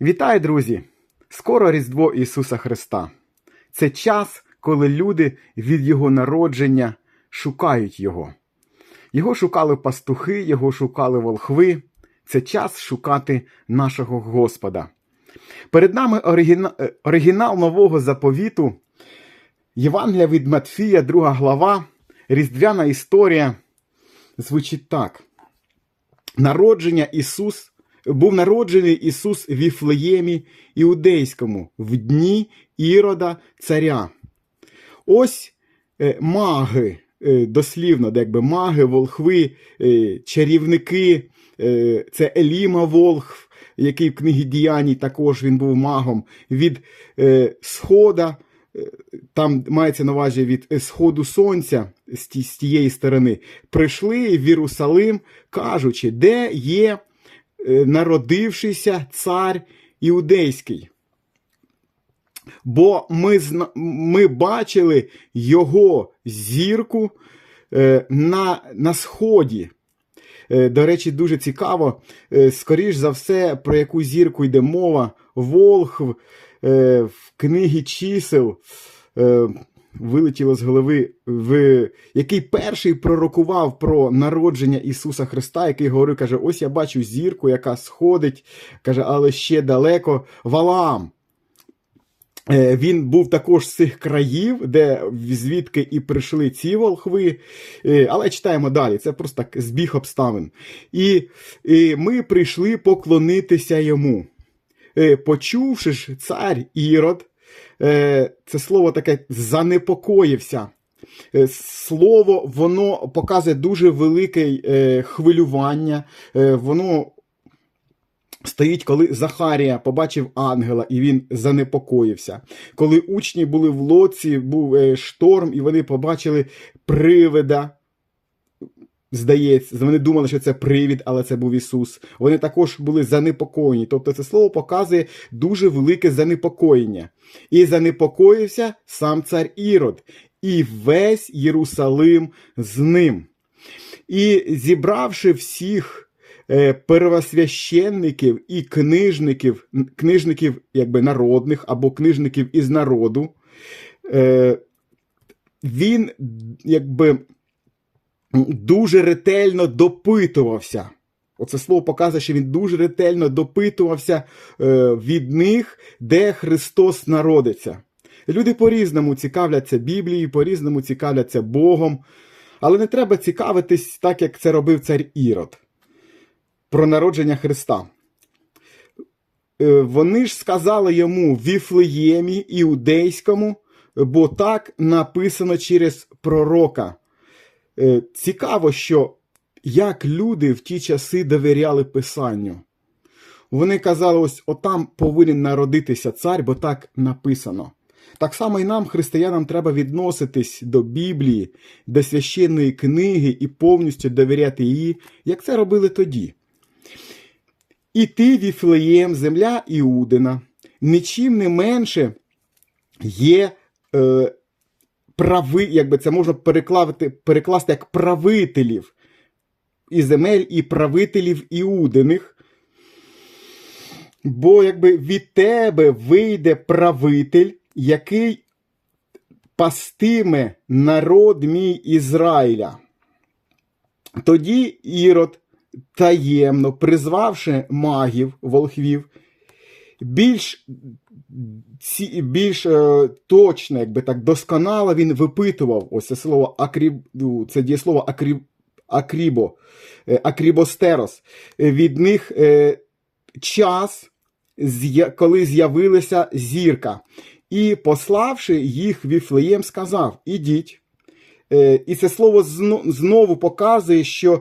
Вітаю, друзі! Скоро Різдво Ісуса Христа. Це час, коли люди від Його народження шукають Його. Його шукали пастухи, його шукали волхви. Це час шукати нашого Господа. Перед нами оригіна... е, оригінал нового заповіту, Євангелія від Матфія, 2 глава, Різдвяна історія. Звучить так. Народження Ісус був народжений Ісус в Віфлеємі Іудейському в дні Ірода царя. Ось е, маги, е, дослівно, якби маги, волхви, е, чарівники, це Еліма Волхв, який в книгі діянь також він був магом, від Схода, там мається на увазі від сходу сонця з, тієї сторони, прийшли в Єрусалим, кажучи, де є народившийся цар іудейський. Бо ми, ми бачили його зірку е, на, на сході. Е, До речі, дуже цікаво. е, Скоріш за все, про яку зірку йде мова. Волхв е, в книгі чисел е, вилетіло з голови, в, який перший пророкував про народження Ісуса Христа, який говорив, каже: ось я бачу зірку, яка сходить, каже, але ще далеко Валаам. Е, Він був також з цих країв, де звідки і прийшли ці волхви. Е, Але читаємо далі. Це просто так збіг обставин. І, і ми прийшли поклонитися йому. Е, Почувши ж цар Ірод, це слово таке занепокоївся. Е, Слово воно показує дуже велике е, хвилювання. Е, Воно стоїть, коли Захарія побачив ангела, і він занепокоївся. Коли учні були в лоці, був е, шторм, і вони побачили привида. Здається, вони думали, що це привід, але це був Ісус. Вони також були занепокоєні. Тобто це слово показує дуже велике занепокоєння. І занепокоївся сам цар Ірод, і весь Єрусалим з ним. І зібравши всіх е, первосвященників і книжників, книжників якби народних або книжників із народу, е, він якби дуже ретельно допитувався. Оце слово показує, що він дуже ретельно допитувався е, від них, де Христос народиться. Люди по-різному цікавляться Біблією, по-різному цікавляться Богом, але не треба цікавитись так, як це робив цар Ірод про народження Христа. Е, Вони ж сказали йому в Віфлеємі іудейському, бо так написано через пророка. Е, Цікаво, що як люди в ті часи довіряли Писанню. Вони казали, ось отам повинен народитися цар, бо так написано. Так само і нам, християнам, треба відноситись до Біблії, до священної книги і повністю довіряти її, як це робили тоді. І ти, Віфлеєм, земля Іудина, нічим не менше є е, прави, якби це можна перекласти, перекласти як правителів і земель, і правителів Іудиних. Бо якби від тебе вийде правитель, який пастиме народ мій Ізраїля. Тоді Ірод, таємно призвавши магів, волхвів, більш, більш е, точно, якби так досконало він випитував ось це слово акріб, ну, це дієслово акріб, акрібо, е, акрібостерос. Е, Від них час, коли з'явилася зірка. І пославши їх Віфлеєм, сказав: Ідіть. І це слово знову показує, що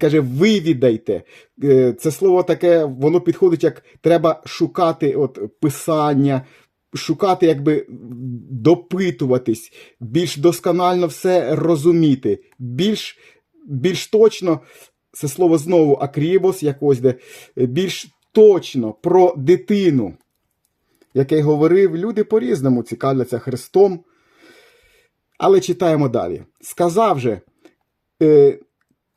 каже, вивідайте. Е, Це слово таке, воно підходить як треба шукати от, писання, шукати, якби допитуватись, більш досконально все розуміти, більш, більш точно, це слово знову акрібос, якось де, е, більш точно про дитину, яке говорив, люди по-різному цікавляться Христом. Але читаємо далі. Сказав же, е,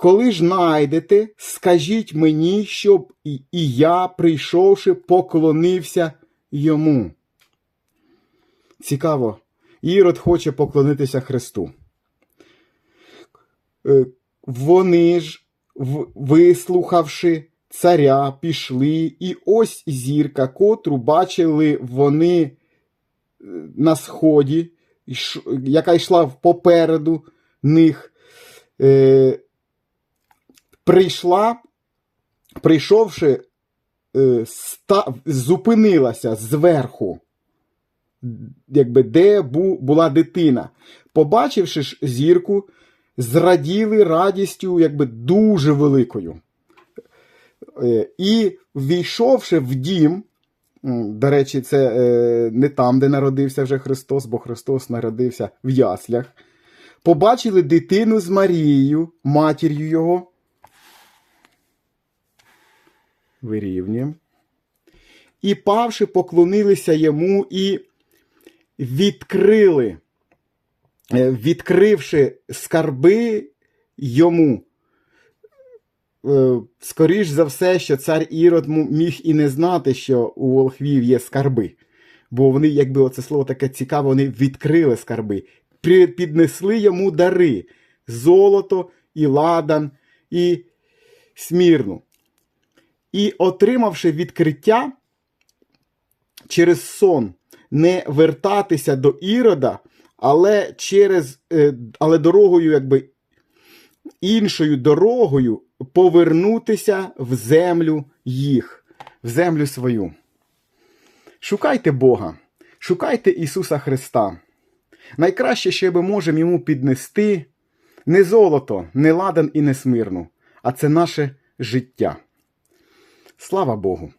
Коли ж найдете, скажіть мені, щоб і, я, прийшовши, поклонився йому. Цікаво, Ірод хоче поклонитися Христу. Е, Вони ж, вислухавши царя, пішли, і ось зірка, котру бачили вони е, на сході, яка йшла попереду них, е, прийшла, прийшовши, е, ста, зупинилася зверху, якби, де бу, була дитина. Побачивши ж зірку, зраділи радістю якби, дуже великою. Е, І ввійшовши в дім, до речі, це е, не там, де народився вже Христос, бо Христос народився в яслях. Побачили дитину з Марією, матір'ю його. Вирівнюємо. І павши, поклонилися йому і відкрили, е, відкривши скарби йому. Е, Скоріш за все, що цар Ірод міг і не знати, що у волхвів є скарби. Бо вони, якби оце слово таке цікаве, вони відкрили скарби, піднесли йому дари: золото, і ладан, і смірну. І, отримавши відкриття через сон, не вертатися до Ірода, але через, е, але дорогою, якби іншою дорогою повернутися в землю їх, в землю свою. Шукайте Бога, шукайте Ісуса Христа. Найкраще, що ми можемо йому піднести, не золото, не ладан і не смирну, а це наше життя. Слава Богу!